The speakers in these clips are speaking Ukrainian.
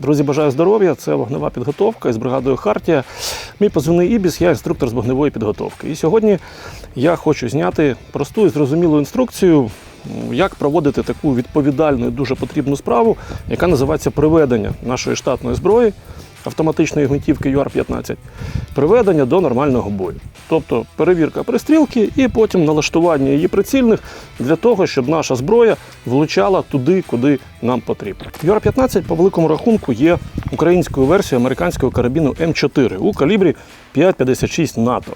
Друзі, бажаю здоров'я. Це вогнева підготовка із бригадою Хартія. Мій позивний Ібіс, я інструктор з вогневої підготовки. І сьогодні я хочу зняти просту і зрозумілу інструкцію, як проводити таку відповідальну і дуже потрібну справу, яка називається приведення нашої штатної зброї автоматичної гвинтівки UR-15, приведення до нормального бою. Тобто перевірка пристрілки і потім налаштування її прицільних для того, щоб наша зброя влучала туди, куди нам потрібно. UR-15 по великому рахунку є українською версією американського карабіну М4 у калібрі 5,56 НАТО.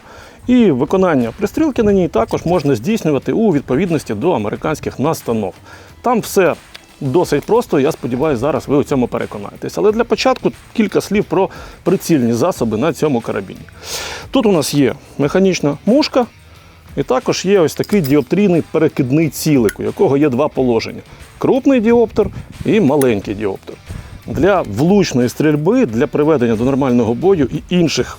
І виконання пристрілки на ній також можна здійснювати у відповідності до американських настанов. Там все досить просто, я сподіваюся, зараз ви у цьому переконаєтесь. Але для початку кілька слів про прицільні засоби на цьому карабіні. Тут у нас є механічна мушка, і також є ось такий діоптрійний перекидний цілик, у якого є два положення: крупний діоптер і маленький діоптер. Для влучної стрільби, для приведення до нормального бою і інших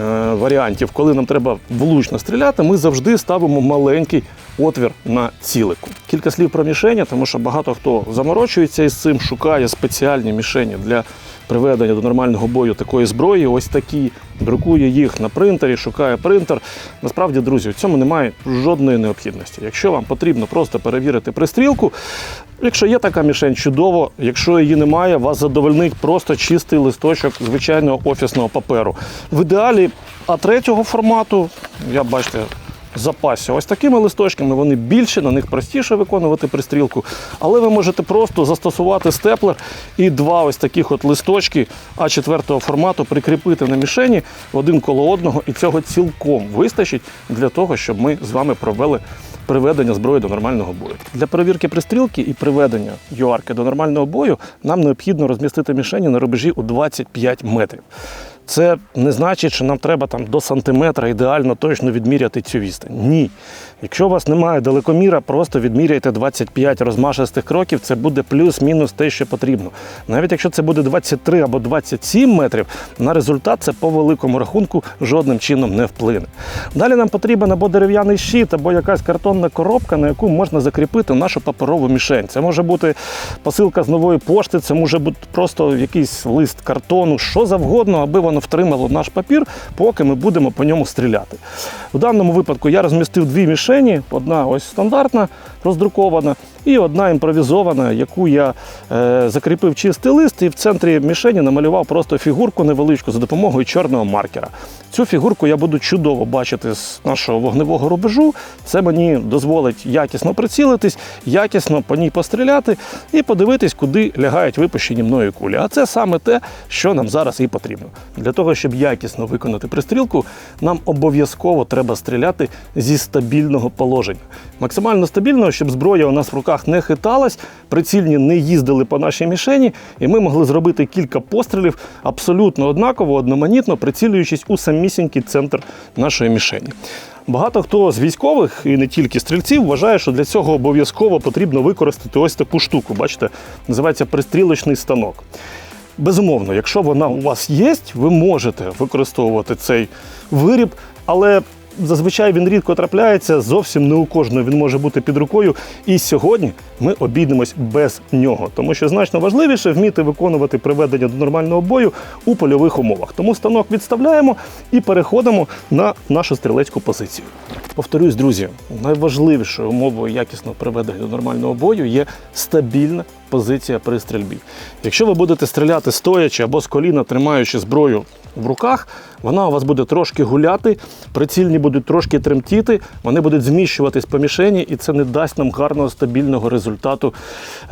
е, варіантів, коли нам треба влучно стріляти, ми завжди ставимо маленький отвір на цілику. Кілька слів про мішені, тому що багато хто заморочується із цим, шукає спеціальні мішені для приведення до нормального бою такої зброї. Ось такі друкує їх на принтері, шукає принтер. Насправді, друзі, у цьому немає жодної необхідності. Якщо вам потрібно просто перевірити пристрілку, якщо є така мішень, чудово. Якщо її немає, вас задовольнить просто чистий листочок звичайного офісного паперу. В ідеалі А3 формату, я бачите, запасся ось такими листочками, вони більші, на них простіше виконувати пристрілку. Але ви можете просто застосувати степлер і два ось таких от листочки А4 формату прикріпити на мішені один коло одного, і цього цілком вистачить для того, щоб ми з вами провели приведення зброї до нормального бою. Для перевірки пристрілки і приведення юарки до нормального бою нам необхідно розмістити мішені на рубежі у 25 метрів. Це не значить, що нам треба там до сантиметра ідеально точно відміряти цю відстань. Ні. Якщо у вас немає далекоміра, просто відміряйте 25 розмашистих кроків, це буде плюс-мінус те, що потрібно. Навіть якщо це буде 23 або 27 метрів, на результат це по великому рахунку жодним чином не вплине. Далі нам потрібен або дерев'яний щит, або якась картонна коробка, на яку можна закріпити нашу паперову мішень. Це може бути посилка з нової пошти, це може бути просто якийсь лист картону, що завгодно, аби воно втримало наш папір, поки ми будемо по ньому стріляти. В даному випадку я розмістив дві мішені: одна ось стандартна, роздрукована, і одна імпровізована, яку я е, закріпив чистий лист і в центрі мішені намалював просто фігурку невеличку за допомогою чорного маркера. Цю фігурку я буду чудово бачити з нашого вогневого рубежу. Це мені дозволить якісно прицілитись, якісно по ній постріляти і подивитись, куди лягають випущені мною кулі. А це саме те, що нам зараз і потрібно. Для того, щоб якісно виконати пристрілку, нам обов'язково треба стріляти зі стабільного положення. Максимально стабільного, щоб зброя у нас в руках не хиталась, прицільні не їздили по нашій мішені, і ми могли зробити кілька пострілів абсолютно однаково, одноманітно, прицілюючись у самісінький центр нашої мішені. Багато хто з військових і не тільки стрільців вважає, що для цього обов'язково потрібно використати ось таку штуку. Бачите, називається пристрілочний станок. Безумовно, якщо вона у вас є, ви можете використовувати цей виріб, але зазвичай він рідко трапляється, зовсім не у кожного він може бути під рукою. І сьогодні ми обійдемось без нього, тому що значно важливіше вміти виконувати приведення до нормального бою у польових умовах. Тому станок відставляємо і переходимо на нашу стрілецьку позицію. Повторюсь, друзі, найважливішою умовою якісного приведення до нормального бою є стабільна позиція при стрільбі. Якщо ви будете стріляти стоячи або з коліна, тримаючи зброю в руках, вона у вас буде трошки гуляти, прицільні будуть трошки тремтіти, вони будуть зміщуватись по мішені, і це не дасть нам гарного стабільного результату,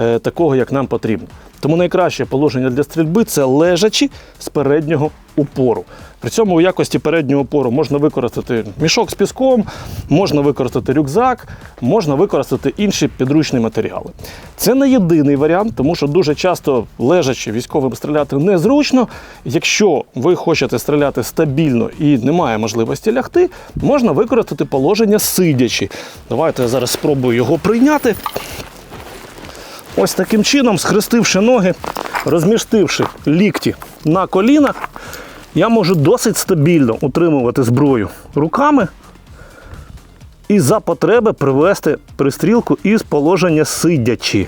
е, такого, як нам потрібно. Тому найкраще положення для стрільби це лежачі з переднього упору. При цьому у якості переднього опору можна використати мішок з піском, можна використати рюкзак, можна використати інші підручні матеріали. Це не єдиний варіант, тому що дуже часто лежачи військовим стріляти незручно. Якщо ви хочете стріляти стабільно і немає можливості лягти, можна використати положення сидячи. Давайте я зараз спробую його прийняти. Ось таким чином, схрестивши ноги, розмістивши лікті на колінах, я можу досить стабільно утримувати зброю руками і за потреби привести пристрілку із положення сидячи.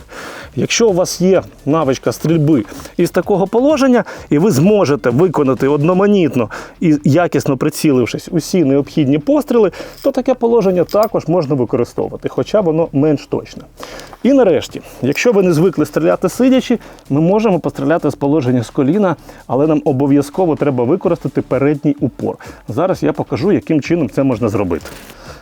Якщо у вас є навичка стрільби із такого положення, і ви зможете виконати одноманітно і якісно прицілившись усі необхідні постріли, то таке положення також можна використовувати, хоча воно менш точне. І нарешті, якщо ви не звикли стріляти сидячи, ми можемо постріляти з положення з коліна, але нам обов'язково треба використати передній упор. Зараз я покажу, яким чином це можна зробити.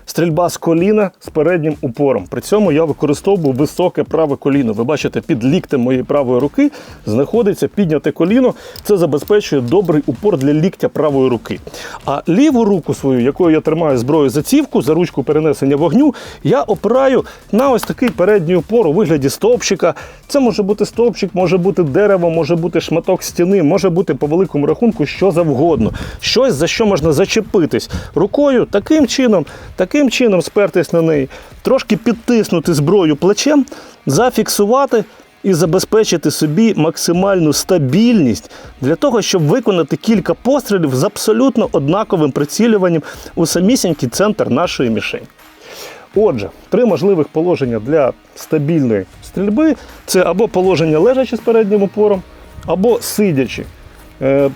Стрільба з коліна з переднім упором. При цьому я використовую високе праве коліно. Ви бачите, під ліктем моєї правої руки знаходиться підняте коліно. Це забезпечує добрий упор для ліктя правої руки. А ліву руку свою, якою я тримаю зброю за цівку, за ручку перенесення вогню, я опираю на ось такий передній упор у вигляді стовпчика. Це може бути стовпчик, може бути дерево, може бути шматок стіни, може бути по великому рахунку що завгодно. Щось за що можна зачепитись рукою таким чином, таким чином спертись на неї, трошки підтиснути зброю плечем, зафіксувати і забезпечити собі максимальну стабільність для того, щоб виконати кілька пострілів з абсолютно однаковим прицілюванням у самісінький центр нашої мішені. Отже, три можливих положення для стабільної стрільби це або положення лежачи з переднім упором, або сидячи,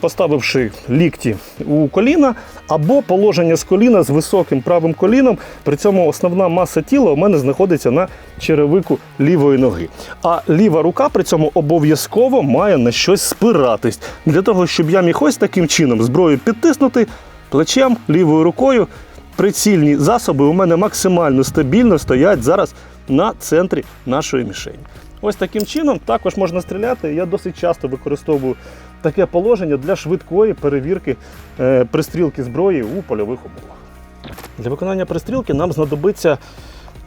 поставивши лікті у коліна, або положення з коліна з високим правим коліном. При цьому основна маса тіла у мене знаходиться на черевику лівої ноги. А ліва рука при цьому обов'язково має на щось спиратись для того, щоб я міг ось таким чином зброю підтиснути плечем лівою рукою прицільні засоби у мене максимально стабільно стоять зараз на центрі нашої мішені. Ось таким чином також можна стріляти. Я досить часто використовую таке положення для швидкої перевірки е, пристрілки зброї у польових умовах. Для виконання пристрілки нам знадобиться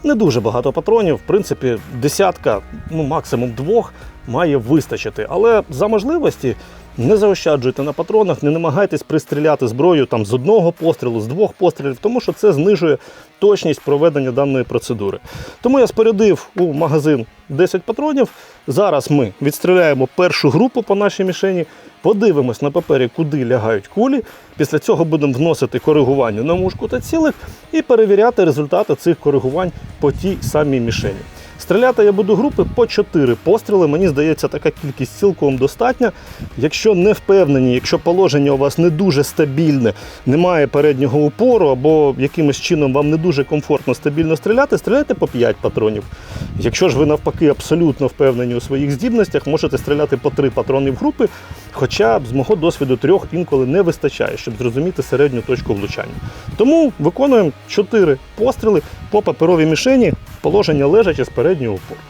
не дуже багато патронів. В принципі, десятка, ну максимум двох має вистачити. Але за можливості не заощаджуйте на патронах, не намагайтесь пристріляти зброю там з одного пострілу, з двох пострілів, тому що це знижує точність проведення даної процедури. Тому я спорядив у магазин 10 патронів. Зараз ми відстріляємо першу групу по нашій мішені, подивимось на папері, куди лягають кулі. Після цього будемо вносити коригування на мушку та цілих і перевіряти результати цих коригувань по тій самій мішені. Стріляти я буду групи по 4 постріли. Мені здається, така кількість цілком достатня. Якщо не впевнені, якщо положення у вас не дуже стабільне, немає переднього упору або якимось чином вам не дуже комфортно стабільно стріляти, стріляйте по 5 патронів. Якщо ж ви навпаки абсолютно впевнені у своїх здібностях, можете стріляти по 3 патрони в групи, хоча з мого досвіду трьох інколи не вистачає, щоб зрозуміти середню точку влучання. Тому виконуємо 4 постріли по паперовій мішені, положення лежачи з переднього упору.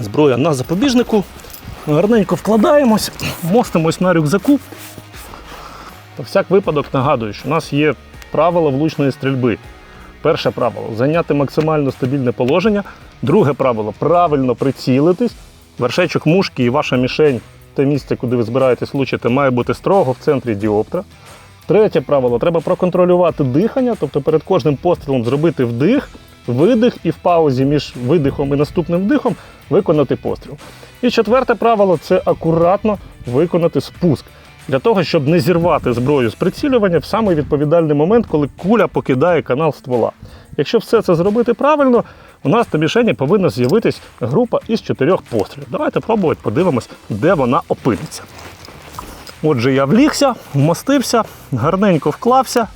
Зброя на запобіжнику. Гарненько вкладаємось, мостимось на рюкзаку. Про всяк випадок нагадую, що у нас є правила влучної стрільби. Перше правило зайняти максимально стабільне положення. Друге правило правильно прицілитись. Вершечок мушки і ваша мішень, те місце, куди ви збираєтесь влучити, має бути строго в центрі діоптра. Третє правило треба проконтролювати дихання, тобто перед кожним пострілом зробити вдих, видих і в паузі між видихом і наступним вдихом виконати постріл. І четверте правило це акуратно виконати спуск. Для того, щоб не зірвати зброю з прицілювання в самий відповідальний момент, коли куля покидає канал ствола. Якщо все це зробити правильно, у нас на мішені повинна з'явитись група із чотирьох пострілів. Давайте пробувати, подивимось, де вона опиниться. Отже, я влігся, вмостився, гарненько вклався.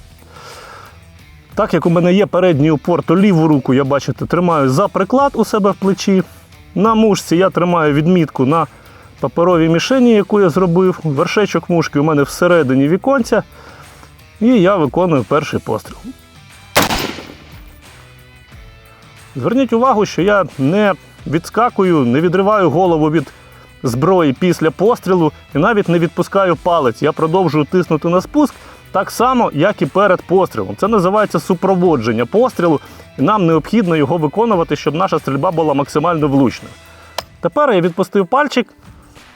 Так як у мене є передній упор, то ліву руку я бачите, тримаю за приклад у себе в плечі. На мушці я тримаю відмітку на паперовій мішені, яку я зробив. Вершечок мушки у мене всередині віконця. І я виконую перший постріл. Зверніть увагу, що я не відскакую, не відриваю голову від зброї після пострілу і навіть не відпускаю палець. Я продовжую тиснути на спуск так само, як і перед пострілом. Це називається супроводження пострілу, і нам необхідно його виконувати, щоб наша стрільба була максимально влучною. Тепер я відпустив пальчик,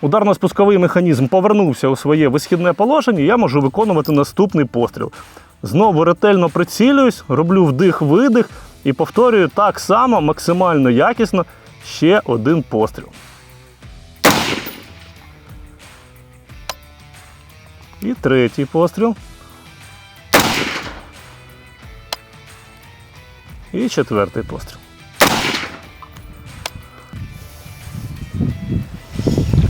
ударно-спусковий механізм повернувся у своє висхідне положення, і я можу виконувати наступний постріл. Знову ретельно прицілююсь, роблю вдих-видих і повторюю так само максимально якісно ще один постріл. І третій постріл. І четвертий постріл.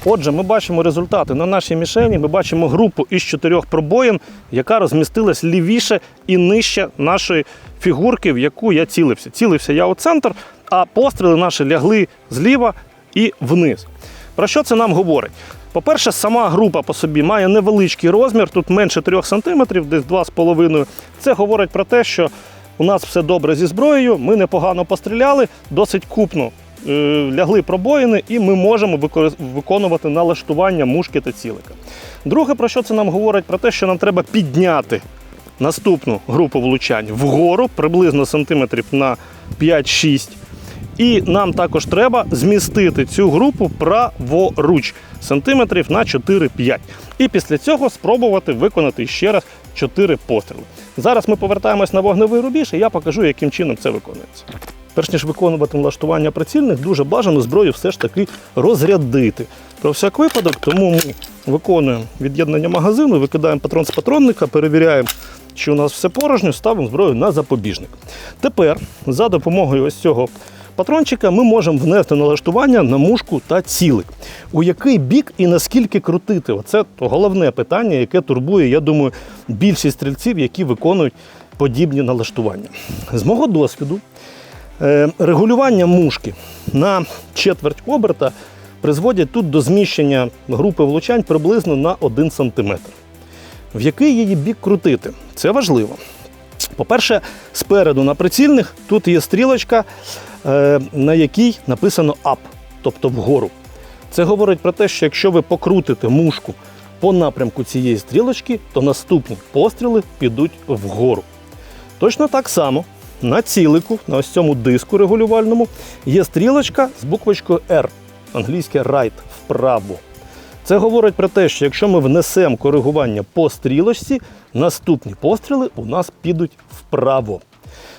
Отже, ми бачимо результати на нашій мішені. Ми бачимо групу із чотирьох пробоїн, яка розмістилась лівіше і нижче нашої фігурки, в яку я цілився. Цілився я у центр, а постріли наші лягли зліва і вниз. Про що це нам говорить? По-перше, сама група по собі має невеличкий розмір, тут менше 3 см, десь 2,5 Це говорить про те, що у нас все добре зі зброєю, ми непогано постріляли, досить купно е, лягли пробоїни, і ми можемо виконувати налаштування мушки та цілика. Друге, про що це нам говорить? Про те, що нам треба підняти наступну групу влучань вгору, приблизно сантиметрів на 5-6. І нам також треба змістити цю групу праворуч сантиметрів на 4-5. І після цього спробувати виконати ще раз 4 постріли. Зараз ми повертаємось на вогневий рубіж, і я покажу, яким чином це виконується. Перш ніж виконувати налаштування прицільних, дуже бажано зброю все ж таки розрядити. Про всяк випадок, тому ми виконуємо від'єднання магазину, викидаємо патрон з патронника, перевіряємо, чи у нас все порожньо, ставимо зброю на запобіжник. Тепер за допомогою ось цього патрончика ми можемо внести налаштування на мушку та цілик. У який бік і наскільки крутити? Оце головне питання, яке турбує, я думаю, більшість стрільців, які виконують подібні налаштування. З мого досвіду, Е, Регулювання мушки на четверть оберта призводять тут до зміщення групи влучань приблизно на 1 см. В який її бік крутити? Це важливо. По-перше, спереду на прицільних тут є стрілочка, на якій написано up, тобто вгору. Це говорить про те, що якщо ви покрутите мушку по напрямку цієї стрілочки, то наступні постріли підуть вгору. Точно так само на цілику, на ось цьому диску регулювальному, є стрілочка з буквочкою R, англійське right, вправо. Це говорить про те, що якщо ми внесемо коригування по стрілочці, наступні постріли у нас підуть вправо.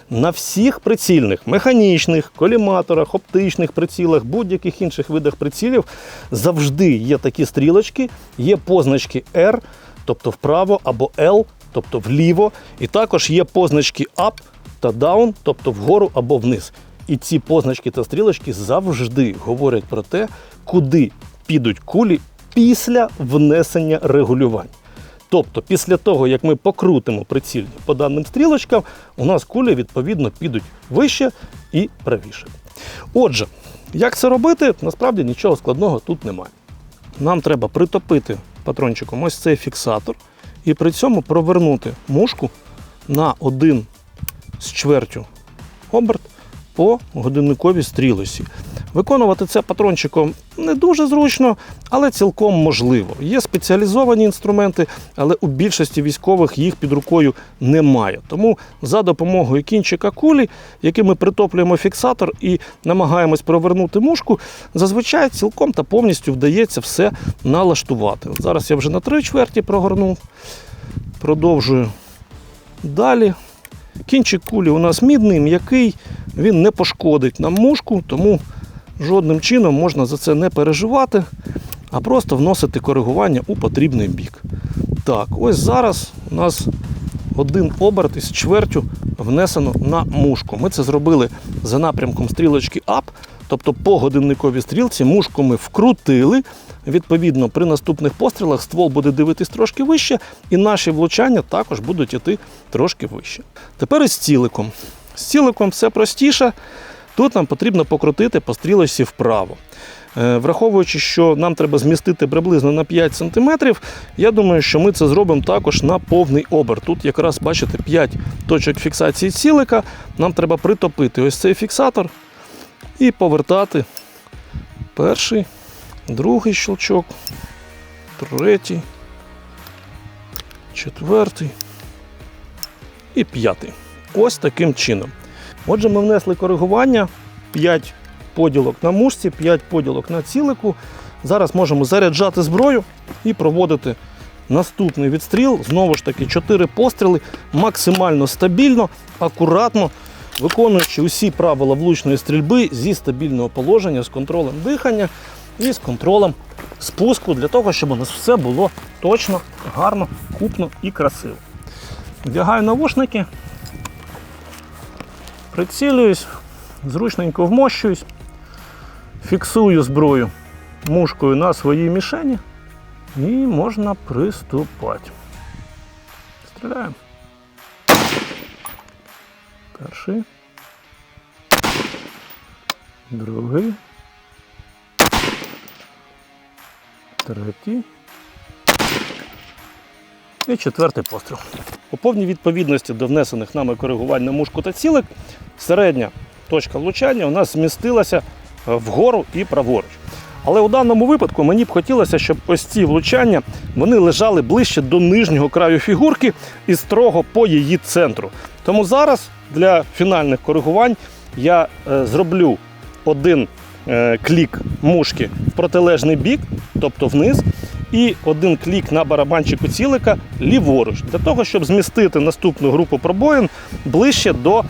На всіх прицільних, механічних, коліматорах, оптичних прицілах, будь-яких інших видах прицілів завжди є такі стрілочки, є позначки R, тобто вправо, або L, тобто вліво, і також є позначки up та down, тобто вгору або вниз. І ці позначки та стрілочки завжди говорять про те, куди підуть кулі після внесення регулювань. Тобто, після того, як ми покрутимо прицільні по даним стрілочкам, у нас кулі відповідно підуть вище і правіше. Отже, як це робити, насправді нічого складного тут немає. Нам треба притопити патрончиком ось цей фіксатор і при цьому провернути мушку на один з чвертю оберт по годинниковій стрілосі. Виконувати це патрончиком не дуже зручно, але цілком можливо. Є спеціалізовані інструменти, але у більшості військових їх під рукою немає. Тому за допомогою кінчика кулі, яким ми притоплюємо фіксатор і намагаємось провернути мушку, зазвичай цілком та повністю вдається все налаштувати. Зараз я вже на три чверті прогорнув, продовжую далі. Кінчик кулі у нас мідний, м'який, він не пошкодить нам мушку, тому жодним чином можна за це не переживати, а просто вносити коригування у потрібний бік. Так, ось зараз у нас один оберт із чвертю внесено на мушку. Ми це зробили за напрямком стрілочки up, тобто по годинниковій стрілці мушку ми вкрутили. Відповідно, при наступних пострілах ствол буде дивитись трошки вище, і наші влучання також будуть йти трошки вище. Тепер із ціликом. З ціликом все простіше. Тут нам потрібно покрутити по стрілочці вправо. Е, Враховуючи, що нам треба змістити приблизно на 5 см, я думаю, що ми це зробимо також на повний оберт. Тут якраз бачите 5 точок фіксації цілика. Нам треба притопити ось цей фіксатор і повертати перший, другий щелчок, третій, четвертий і п'ятий. Ось таким чином. Отже, ми внесли коригування 5 поділок на мушці, 5 поділок на цілику. Зараз можемо заряджати зброю і проводити наступний відстріл. Знову ж таки, 4 постріли максимально стабільно, акуратно, виконуючи усі правила влучної стрільби зі стабільного положення, з контролем дихання і з контролем спуску, для того, щоб у нас все було точно, гарно, купно і красиво. Вдягаю навушники, прицілююсь, зручненько вмощуюсь, фіксую зброю мушкою на своїй мішені і можна приступати. Стріляємо. Перший. Другий. Третій. І четвертий постріл. У повній відповідності до внесених нами коригувань на мушку та цілик, середня точка влучання у нас змістилася вгору і праворуч. Але у даному випадку мені б хотілося, щоб ось ці влучання вони лежали ближче до нижнього краю фігурки і строго по її центру. Тому зараз для фінальних коригувань я е, зроблю один е, клік мушки в протилежний бік, тобто вниз, і один клік на барабанчику цілика ліворуч, для того, щоб змістити наступну групу пробоїн ближче до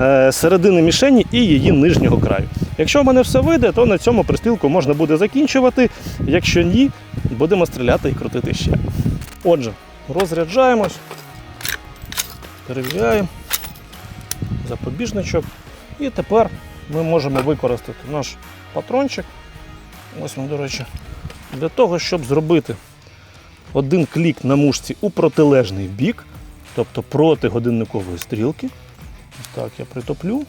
е, середини мішені і її нижнього краю. Якщо в мене все вийде, то на цьому пристрілку можна буде закінчувати. Якщо ні, будемо стріляти і крутити ще. Отже, розряджаємось, перевіряємо запобіжничок. І тепер ми можемо використати наш патрончик. Ось він, до речі, для того, щоб зробити один клік на мушці у протилежний бік, тобто проти годинникової стрілки. Так, я притоплю,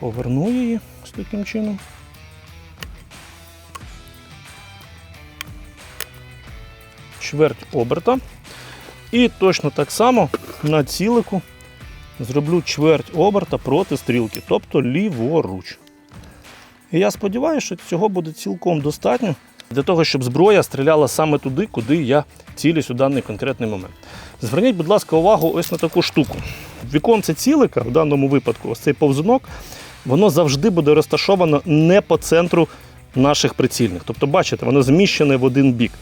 поверну її ось таким чином. Чверть оберта. І точно так само на цілику зроблю чверть оберта проти стрілки, тобто ліворуч. І я сподіваюся, що цього буде цілком достатньо для того, щоб зброя стріляла саме туди, куди я цілюсь у даний конкретний момент. Зверніть, будь ласка, увагу ось на таку штуку. Віконце цілика, в даному випадку, ось цей повзунок, воно завжди буде розташовано не по центру наших прицільних. Тобто, бачите, воно зміщене в один бік.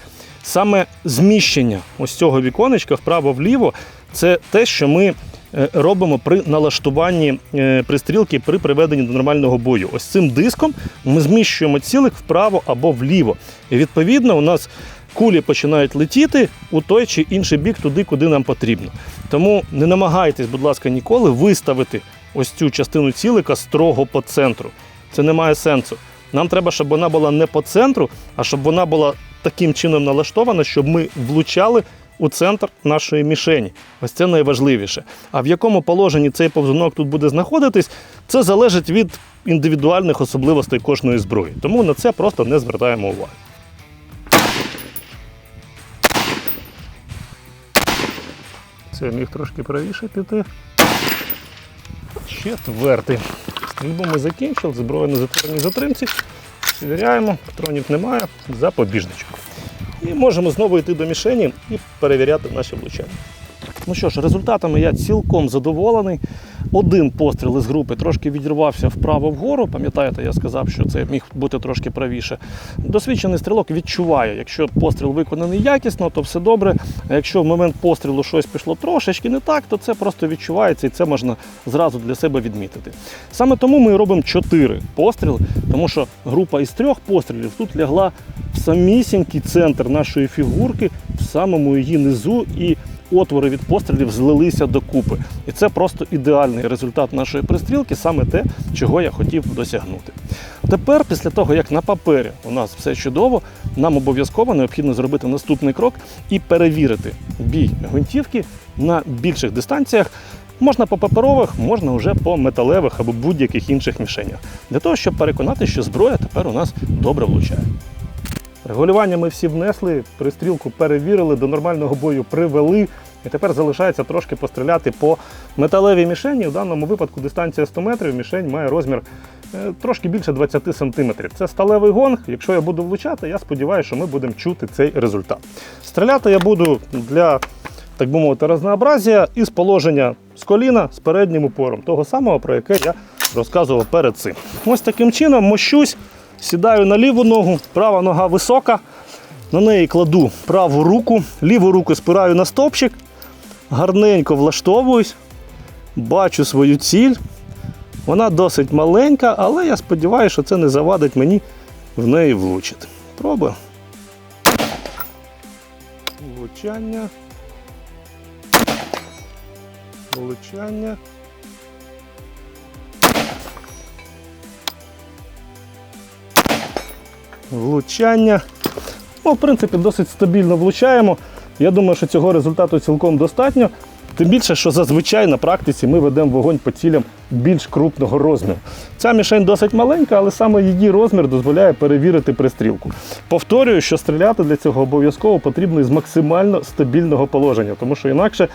Саме зміщення ось цього віконечка вправо-вліво це те, що ми робимо при налаштуванні е, пристрілки при приведенні до нормального бою. Ось цим диском ми зміщуємо цілик вправо або вліво. І відповідно у нас кулі починають летіти у той чи інший бік туди, куди нам потрібно. Тому не намагайтесь, будь ласка, ніколи виставити ось цю частину цілика строго по центру. Це не має сенсу. Нам треба, щоб вона була не по центру, а щоб вона була таким чином налаштована, щоб ми влучали у центр нашої мішені. Ось це найважливіше. А в якому положенні цей повзунок тут буде знаходитись, це залежить від індивідуальних особливостей кожної зброї. Тому на це просто не звертаємо уваги. Це міг трошки правіше піти. Четвертий. Стрільбу ми закінчили, зброя на затвореній затримці. Перевіряємо, патронів немає, запобіжничок. І можемо знову йти до мішені і перевіряти наші влучання. Ну що ж, результатами я цілком задоволений. Один постріл із групи трошки відірвався вправо вгору. Пам'ятаєте, я сказав, що це міг бути трошки правіше. Досвідчений стрілок відчуває, якщо постріл виконаний якісно, то все добре. А якщо в момент пострілу щось пішло трошечки не так, то це просто відчувається і це можна зразу для себе відмітити. Саме тому ми робимо чотири постріли, тому що група із трьох пострілів тут лягла в самісінький центр нашої фігурки, в самому її низу. і отвори від пострілів злилися докупи. І це просто ідеальний результат нашої пристрілки, саме те, чого я хотів досягнути. Тепер, після того, як на папері у нас все чудово, нам обов'язково необхідно зробити наступний крок і перевірити бій гвинтівки на більших дистанціях. Можна по паперових, можна вже по металевих або будь-яких інших мішенях, для того, щоб переконати, що зброя тепер у нас добре влучає. Регулювання ми всі внесли, пристрілку перевірили, до нормального бою привели. І тепер залишається трошки постріляти по металевій мішені. У даному випадку дистанція 100 метрів, мішень має розмір е, трошки більше 20 см. Це сталевий гонг. Якщо я буду влучати, я сподіваюся, що ми будемо чути цей результат. Стріляти я буду для, так би мовити, разнообразія із положення з коліна з переднім упором, того самого, про яке я розказував перед цим. Ось таким чином мощусь. Сідаю на ліву ногу, права нога висока. На неї кладу праву руку, ліву руку спираю на стопчик, гарненько влаштовуюсь, бачу свою ціль. Вона досить маленька, але я сподіваюся, що це не завадить мені в неї влучити. Пробую. Влучання. Влучання. Влучання. Ну, в принципі, досить стабільно влучаємо. Я думаю, що цього результату цілком достатньо. Тим більше, що зазвичай на практиці ми ведемо вогонь по цілям більш крупного розміру. Ця мішень досить маленька, але саме її розмір дозволяє перевірити пристрілку. Повторюю, що стріляти для цього обов'язково потрібно із максимально стабільного положення, тому що інакше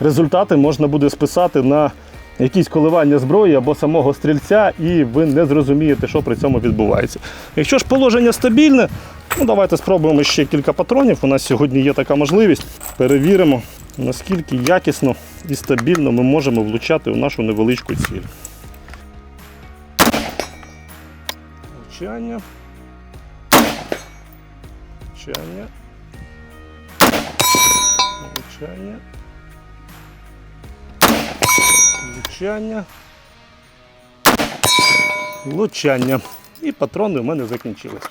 результати можна буде списати на якісь коливання зброї або самого стрільця, і ви не зрозумієте, що при цьому відбувається. Якщо ж положення стабільне, ну давайте спробуємо ще кілька патронів. У нас сьогодні є така можливість. Перевіримо, наскільки якісно і стабільно ми можемо влучати у нашу невеличку ціль. Влучання. Влучання. Влучання. Влучання. Влучання. І патрони у мене закінчились.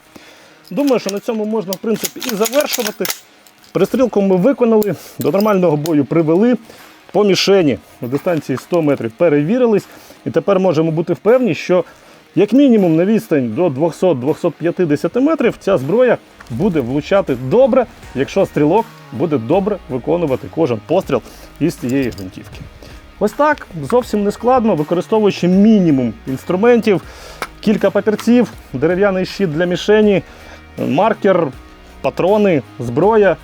Думаю, що на цьому можна в принципі і завершувати. Пристрілку ми виконали, до нормального бою привели. По мішені на дистанції 100 метрів перевірились. І тепер можемо бути впевнені, що як мінімум на відстань до 200-250 метрів ця зброя буде влучати добре, якщо стрілок буде добре виконувати кожен постріл із цієї гвинтівки. Ось так, зовсім не складно, використовуючи мінімум інструментів, кілька папірців, дерев'яний щит для мішені, маркер, патрони, зброя,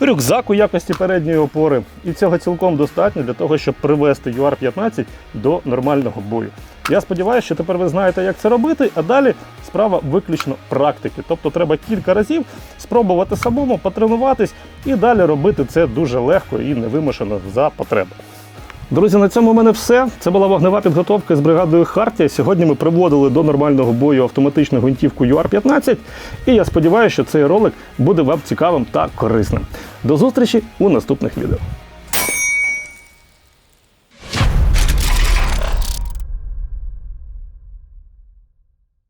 рюкзак у якості передньої опори. І цього цілком достатньо для того, щоб привести UR-15 до нормального бою. Я сподіваюся, що тепер ви знаєте, як це робити, а далі справа виключно практики. Тобто треба кілька разів спробувати самому потренуватись і далі робити це дуже легко і невимушено за потреби. Друзі, на цьому в мене все. Це була вогнева підготовка з бригадою Хартія. Сьогодні ми приводили до нормального бою автоматичну гвинтівку UR-15. І я сподіваюся, що цей ролик буде вам цікавим та корисним. До зустрічі у наступних відео.